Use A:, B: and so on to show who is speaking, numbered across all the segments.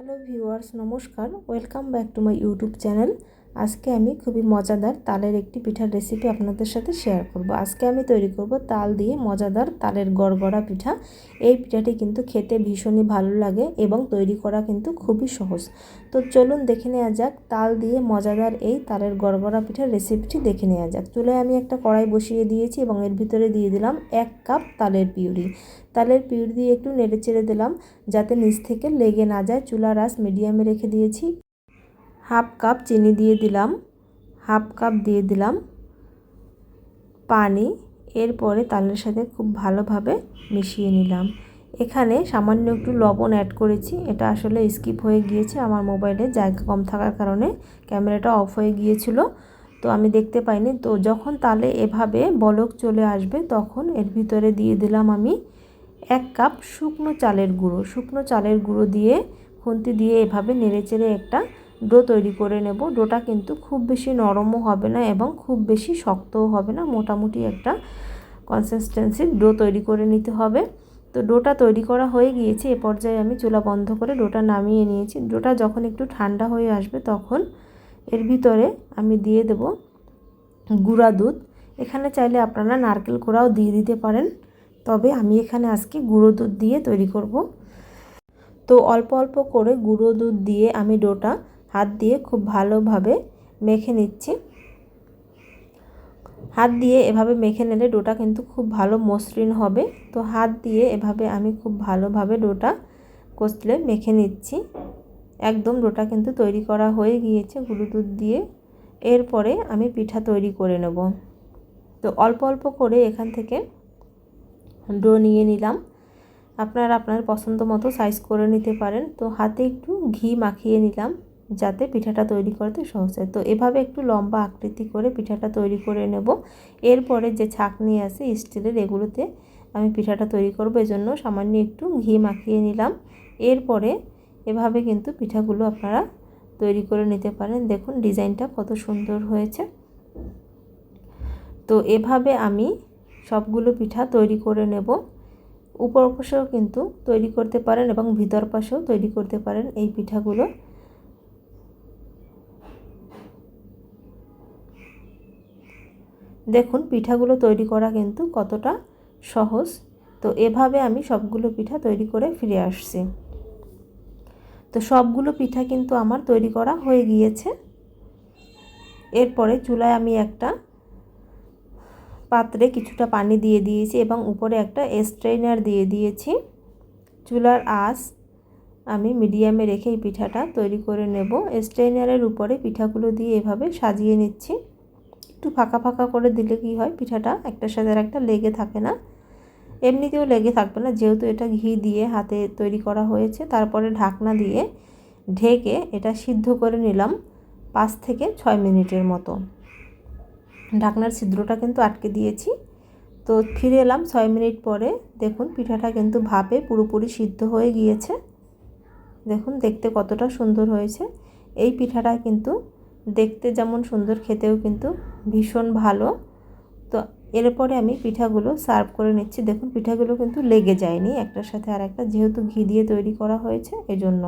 A: Hello viewers নমস্কার। Welcome back to my YouTube channel. আজকে আমি খুবই মজাদার তালের একটি পিঠার রেসিপি আপনাদের সাথে শেয়ার করব। আজকে আমি তৈরি করব তাল দিয়ে মজাদার তালের গড়গড়া পিঠা। এই পিঠাটি কিন্তু খেতে ভীষণই ভালো লাগে এবং তৈরি করা কিন্তু খুবই সহজ। তো চলুন দেখে নেওয়া যাক, তাল দিয়ে মজাদার এই তালের গড়গড়া পিঠার রেসিপিটি দেখে নেওয়া যাক। চুলায় আমি একটা কড়াই বসিয়ে দিয়েছি এবং এর ভিতরে দিয়ে দিলাম এক কাপ তালের পিউরি। তালের পিউরি দিয়ে একটু নেড়ে চেড়ে দিলাম যাতে নিচ থেকে লেগে না যায়। চুলার আঁচ মিডিয়ামে রেখে দিয়েছি। হাফ কাপ চিনি দিয়ে দিলাম, হাফ কাপ দিয়ে দিলাম পানি। এরপরে তালের সাথে খুব ভালোভাবে মিশিয়ে নিলাম। এখানে সামান্য একটু লবণ অ্যাড করেছি, এটা আসলে স্কিপ হয়ে গিয়েছে, আমার মোবাইলে জায়গা কম থাকার কারণে ক্যামেরাটা অফ হয়ে গিয়েছিল। তো আমি দেখতে পাইনি। তো যখন তালে এভাবে বলক চলে আসবে, তখন এর ভিতরে দিয়ে দিলাম আমি এক কাপ শুকনো চালের গুঁড়ো। শুকনো চালের গুঁড়ো দিয়ে খুন্তি দিয়ে এভাবে নেড়েচেড়ে একটা ডো তৈরি করে নেব। ডোটা কিন্তু খুব বেশি নরমও হবে না এবং খুব বেশি শক্তও হবে না। মোটামুটি একটা কনসিস্টেন্সির ডো তৈরি করে নিতে হবে। তো ডোটা তৈরি করা হয়ে গিয়েছে। এ পর্যায়ে আমি চুলা বন্ধ করে ডোটা নামিয়ে নিয়েছি। ডোটা যখন একটু ঠান্ডা হয়ে আসবে তখন এর ভিতরে আমি দিয়ে দেব গুঁড়া দুধ। এখানে চাইলে আপনারা নারকেল কোড়াও দিয়ে দিতে পারেন। তবে আমি এখানে আজকে গুঁড়ো দুধ দিয়ে তৈরি করব। তো অল্প অল্প করে গুঁড়ো দুধ দিয়ে আমি ডোটা হাত দিয়ে খুব ভালোভাবে মেখে নিচ্ছি। হাত দিয়ে এভাবে মেখে নিলে ডোটা কিন্তু খুব ভালো মসৃণ হবে। তো হাত দিয়ে এভাবে আমি খুব ভালোভাবে ডোটা কষলে মেখে নিচ্ছি। একদম ডোটা কিন্তু তৈরি করা হয়ে গিয়েছে গুঁড়ো দুধ দিয়ে। এরপরে আমি পিঠা তৈরি করে নেব। তো অল্প অল্প করে এখান থেকে ডো নিয়ে নিলাম। আপনারা আপনার পছন্দ মতো সাইজ করে নিতে পারেন। তো হাতে একটু ঘি মাখিয়ে নিলাম। যাতে পিঠাটা তৈরি করতে সহজ হয়। তো এভাবে একটু লম্বা আকৃতি করে পিঠাটা তৈরি করে নেব। এরপরে যে ছাকনি আছে, স্টিলের, এগুলোতে আমি পিঠাটা তৈরি করব। এজন্য সামান্য একটু ঘি মাখিয়ে নিলাম। এরপরে এভাবে কিন্তু পিঠাগুলো আপনারা তৈরি করে নিতে পারেন। দেখুন, ডিজাইনটা কত সুন্দর হয়েছে। তো এভাবে আমি সবগুলো পিঠা তৈরি করে নেব। উপর পাশেও কিন্তু তৈরি করতে পারেন এবং ভিতর পাশেও তৈরি করতে পারেন এই পিঠাগুলো। দেখুন, পিঠাগুলো তৈরি করা কিন্তু কতটা সহজ। তো এভাবে আমি সবগুলো পিঠা তৈরি করে ফিরে আসছি। তো সবগুলো পিঠা কিন্তু আমার তৈরি করা হয়ে গিয়েছে। এরপরে চুলায় আমি একটা পাত্রে কিছুটা পানি দিয়ে দিয়েছি এবং উপরে একটা স্ট্রেনার দিয়ে দিয়েছি। চুলার আঁচ আমি মিডিয়ামে রেখে এই পিঠাটা তৈরি করে নেব। স্ট্রেনারের উপরে পিঠাগুলো দিয়ে এভাবে সাজিয়ে নিচ্ছি। একটু ফাঁকা ফাঁকা করে দিলে কি হয়? পিঠাটা একটার সাথে আর একটা লেগে থাকে না। এমনিতেও লেগে থাকবে না। যেহেতু এটা ঘি দিয়ে হাতে তৈরি করা হয়েছে, তারপরে ঢাকনা দিয়ে ঢেকে এটা সিদ্ধ করে নিলাম পাঁচ থেকে ছয় মিনিটের মতো। ঢাকনার ছিদ্রটা কিন্তু আটকে দিয়েছি। তো ফিরে এলাম ছয় মিনিট পরে। দেখুন, পিঠাটা কিন্তু ভাপে পুরোপুরি সিদ্ধ হয়ে গিয়েছে। দেখুন, দেখতে কতটা সুন্দর হয়েছে। এই পিঠাটা কিন্তু দেখতে যেমন সুন্দর, খেতেও কিন্তু ভীষণ ভালো। তো এরপরে আমি পিঠাগুলো সার্ভ করে নিচ্ছি। দেখুন, পিঠাগুলো কিন্তু লেগে যায়নি একটার সাথে আর একটা যেহেতু ঘি দিয়ে তৈরি করা হয়েছে এজন্য।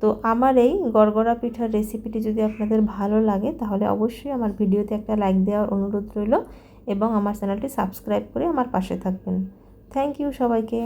A: তো আমার এই গড়গড়া পিঠার রেসিপিটি যদি আপনাদের ভালো লাগে, তাহলে অবশ্যই আমার ভিডিওতে একটা লাইক দেওয়ার অনুরোধ রইল এবং আমার চ্যানেলটি সাবস্ক্রাইব করে আমার পাশে থাকবেন। থ্যাংক ইউ সবাইকে।